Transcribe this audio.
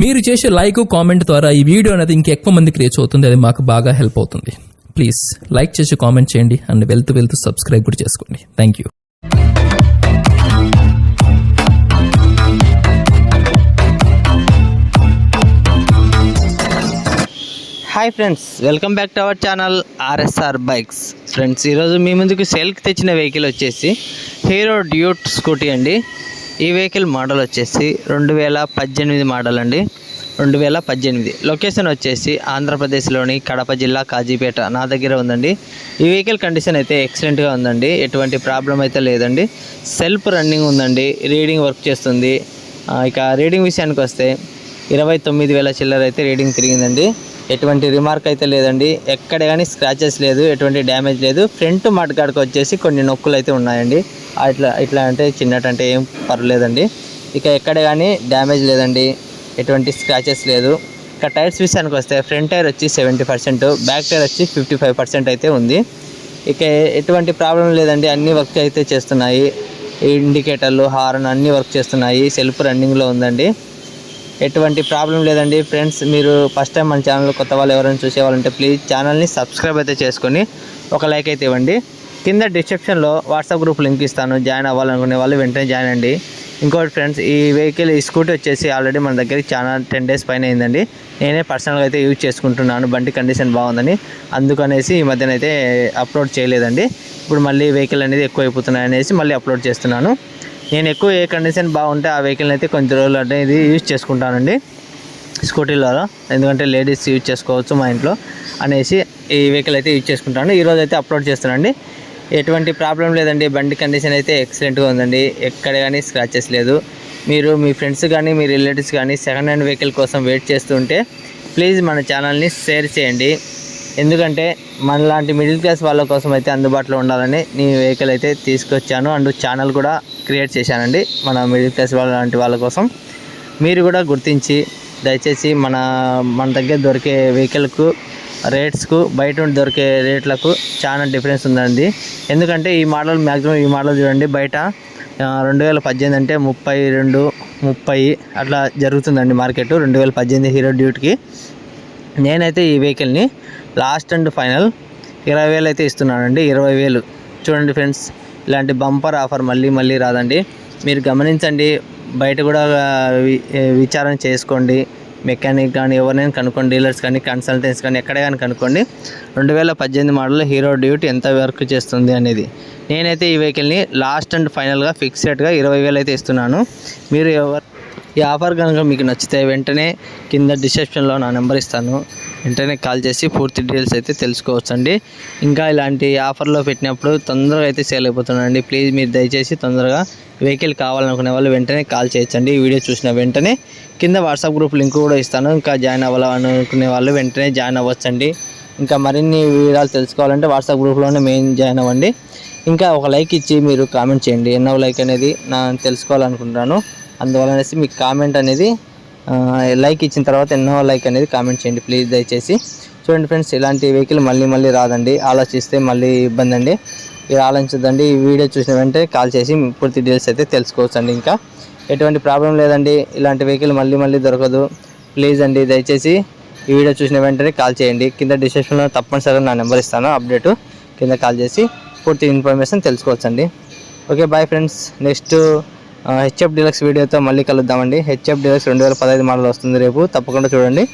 మీరు చేసే like comment ద్వారా ఈ వీడియో అనేది ఇంకెక్కువ మందికి రీచ్ అవుతుంది. అది మాకు బాగా హెల్ప్ అవుతుంది. ప్లీజ్ లైక్ చేసి కామెంట్ చేయండి అండ్ వెళ్తూ వెళ్తూ సబ్స్క్రైబ్ కూడా చేసుకోండి. Thank you hi friends welcome back to our channel RSR bikes friends ఈరోజు మీ ముందుకు సేల్కి తెచ్చిన వెహికల్ వచ్చేసి హీరో డ్యూట్ స్కూటీ అండి. ఈ వెహికల్ మోడల్ వచ్చేసి రెండు వేల పద్దెనిమిది మోడల్ అండి. రెండు వేల పద్దెనిమిది. లొకేషన్ వచ్చేసి ఆంధ్రప్రదేశ్లోని కడప జిల్లా కాజీపేట. నా దగ్గర ఉందండి. ఈ వెహికల్ కండిషన్ అయితే ఎక్సలెంట్గా ఉందండి. ఎటువంటి ప్రాబ్లం అయితే లేదండి. సెల్ఫ్ రన్నింగ్ ఉందండి. రీడింగ్ వర్క్ చేస్తుంది. ఇక రీడింగ్ విషయానికి వస్తే ఇరవై తొమ్మిది వేల చిల్లర అయితే రీడింగ్ తిరిగిందండి. ఎటువంటి రిమార్క్ అయితే లేదండి. ఎక్కడ కానీ స్క్రాచెస్ లేదు ఎటువంటి డ్యామేజ్ లేదు. ఫ్రంట్ మడ్గాడ్కి వచ్చేసి కొన్ని నొక్కులు అయితే ఉన్నాయండి. అట్లా ఇట్లా అంటే చిన్నటంటే ఏం పర్లేదండి ఇక ఎక్కడ కానీ డ్యామేజ్ లేదండి. ఎటువంటి స్క్రాచెస్ లేదు. ఇక టైర్స్ విషయానికి వస్తే ఫ్రంట్ టైర్ వచ్చి సెవెంటీ పర్సెంట్ బ్యాక్ టైర్ వచ్చి ఫిఫ్టీ ఫైవ్ పర్సెంట్ అయితే ఉంది. ఇక ఎటువంటి ప్రాబ్లం లేదండి. అన్ని వర్క్ అయితే చేస్తున్నాయి. ఇండికేటర్లు హార్న్ అన్నీ వర్క్ చేస్తున్నాయి. సెల్ఫ్ రన్నింగ్లో ఉందండి. ఎటువంటి ప్రాబ్లం లేదండి. ఫ్రెండ్స్ మీరు ఫస్ట్ టైం మన ఛానల్ కొత్త వాళ్ళు ఎవరైనా చూసేవాళ్ళంటే ప్లీజ్ ఛానల్ని సబ్స్క్రైబ్ అయితే చేసుకొని ఒక లైక్ అయితే ఇవ్వండి. కింద డిస్క్రిప్షన్లో వాట్సాప్ గ్రూప్ లింక్ ఇస్తాను. జాయిన్ అవ్వాలనుకునే వాళ్ళు వెంటనే జాయిన్ అండి. ఇంకోటి ఫ్రెండ్స్ ఈ వెహికల్ ఈ స్కూటీ వచ్చేసి ఆల్రెడీ మన దగ్గరికి చాలా టెన్ డేస్ పైన అయిందండి. నేనే పర్సనల్గా అయితే యూజ్ చేసుకుంటున్నాను. బండి కండిషన్ బాగుందని. అందుకనేసి ఈ మధ్యన అయితే అప్లోడ్ చేయలేదండి. ఇప్పుడు మళ్ళీ వెహికల్ అనేది ఎక్కువ అయిపోతున్నాయి అనేసి మళ్ళీ అప్లోడ్ చేస్తున్నాను. నేను ఎక్కువ ఏ కండిషన్ బాగుంటే ఆ వెహికల్ అయితే కొంచెం రోజులు ఇది యూజ్ చేసుకుంటానండి. స్కూటీలలో ఎందుకంటే లేడీస్ యూజ్ చేసుకోవచ్చు మా ఇంట్లో అనేసి ఈ వెహికల్ అయితే యూజ్ చేసుకుంటాను ఈరోజు అయితే అప్లోడ్ చేస్తానండి. ఎటువంటి ప్రాబ్లం లేదండి. బండి కండిషన్ అయితే ఎక్సలెంట్గా ఉందండి. ఎక్కడ కానీ స్క్రాచెస్ లేదు. మీరు మీ ఫ్రెండ్స్ కానీ మీ రిలేటివ్స్ కానీ సెకండ్ హ్యాండ్ వెహికల్ కోసం వెయిట్ చేస్తుంటే ప్లీజ్ మన ఛానల్ని షేర్ చేయండి. ఎందుకంటే మనలాంటి మిడిల్ క్లాస్ వాళ్ళ కోసం అయితే అందుబాటులో ఉండాలని నేను వెహికల్ అయితే తీసుకొచ్చాను. అండ్ ఛానల్ కూడా క్రియేట్ చేశానండి మన మిడిల్ క్లాస్ వాళ్ళ లాంటి వాళ్ళ కోసం. మీరు కూడా గుర్తించి దయచేసి మన మన దగ్గర దొరికే వెహికల్కు రేట్స్కు బయట నుండి దొరికే రేట్లకు చాలా డిఫరెన్స్ ఉందండి. ఎందుకంటే ఈ మోడల్ మ్యాక్సిమం ఈ మోడల్ చూడండి బయట రెండు వేల పద్దెనిమిది అంటే ముప్పై రెండు ముప్పై అట్లా జరుగుతుందండి మార్కెట్ రెండు వేల పద్దెనిమిది హీరో డ్యూట్కి. నేనైతే ఈ వెహికల్ని లాస్ట్ అండ్ ఫైనల్. ఇరవై వేలు అయితే ఇస్తున్నానండి ఇరవై వేలు. చూడండి ఫ్రెండ్స్ ఇలాంటి బంపర్ ఆఫర్ మళ్ళీ మళ్ళీ రాదండి. మీరు గమనించండి బయట కూడా విచారణ చేసుకోండి. మెకానిక్ కానీ ఎవరినైనా కనుక్కోండి డీలర్స్ కానీ కన్సల్టెంట్స్ కానీ ఎక్కడ కానీ కనుక్కోండి. రెండు వేల పద్దెనిమిది మోడల్ హీరో డ్యూట్ ఎంత వర్క్ చేస్తుంది అనేది. నేనైతే ఈ వెహికల్ని లాస్ట్ అండ్ ఫైనల్గా ఫిక్స్డ్గా ఇరవై వేలు అయితే ఇస్తున్నాను. మీరు ఎవరు ఈ ఆఫర్ కనుక మీకు నచ్చితే వెంటనే కింద డిస్క్రిప్షన్లో నా నెంబర్ ఇస్తాను. వెంటనే కాల్ చేసి పూర్తి డీటెయిల్స్ అయితే తెలుసుకోవచ్చండి. ఇంకా ఇలాంటి ఆఫర్లో పెట్టినప్పుడు తొందరగా అయితే సేల్ అయిపోతున్నానండి ప్లీజ్ మీరు దయచేసి తొందరగా వెహికల్ కావాలనుకునే వాళ్ళు వెంటనే కాల్ చేయొచ్చండి. ఈ వీడియో చూసిన వెంటనే కింద వాట్సాప్ గ్రూప్ లింక్ కూడా ఇస్తాను. ఇంకా జాయిన్ అవ్వాలనుకునే వాళ్ళు వెంటనే జాయిన్ అవ్వచ్చండి. ఇంకా మరిన్ని వివరాలు తెలుసుకోవాలంటే వాట్సాప్ గ్రూప్లోనే మెయిన్ జాయిన్ అవ్వండి. ఇంకా ఒక లైక్ ఇచ్చి మీరు కామెంట్ చేయండి. ఎన్నో లైక్ అనేది నా తెలుసుకోవాలనుకుంటున్నాను. అందువలనేసి అనేసి మీకు కామెంట్ అనేది లైక్ ఇచ్చిన తర్వాత ఎన్నో లైక్ అనేది కామెంట్ చేయండి ప్లీజ్ దయచేసి. చూడండి ఫ్రెండ్స్ ఇలాంటి వెహికల్ మళ్ళీ మళ్ళీ రాదండి. ఆలోచిస్తే మళ్ళీ ఇబ్బంది అండి. మీరు ఆలోచించదండి. ఈ వీడియో చూసిన వెంటనే కాల్ చేసి పూర్తి డీటెయిల్స్ అయితే తెలుసుకోవచ్చు అండి ఇంకా. ఎటువంటి ప్రాబ్లం లేదండి. ఇలాంటి వెహికల్ మళ్ళీ మళ్ళీ దొరకదు. ప్లీజ్ అండి దయచేసి ఈ వీడియో చూసిన వెంటనే కాల్ చేయండి. కింద డిస్క్రిప్షన్లో తప్పనిసరిగా నా నెంబర్ ఇస్తాను. అప్డేట్ కింద కాల్ చేసి పూర్తి information తెలుసుకోవచ్చండి. Okay bye friends next HF Deluxe వీడియోతో మళ్ళీ కలుద్దామండి. హెచ్ఎఫ్ డీలక్స్ రెండు వేల పదహైదు మోడల్ వస్తుంది రేపు. తప్పకుండా చూడండి.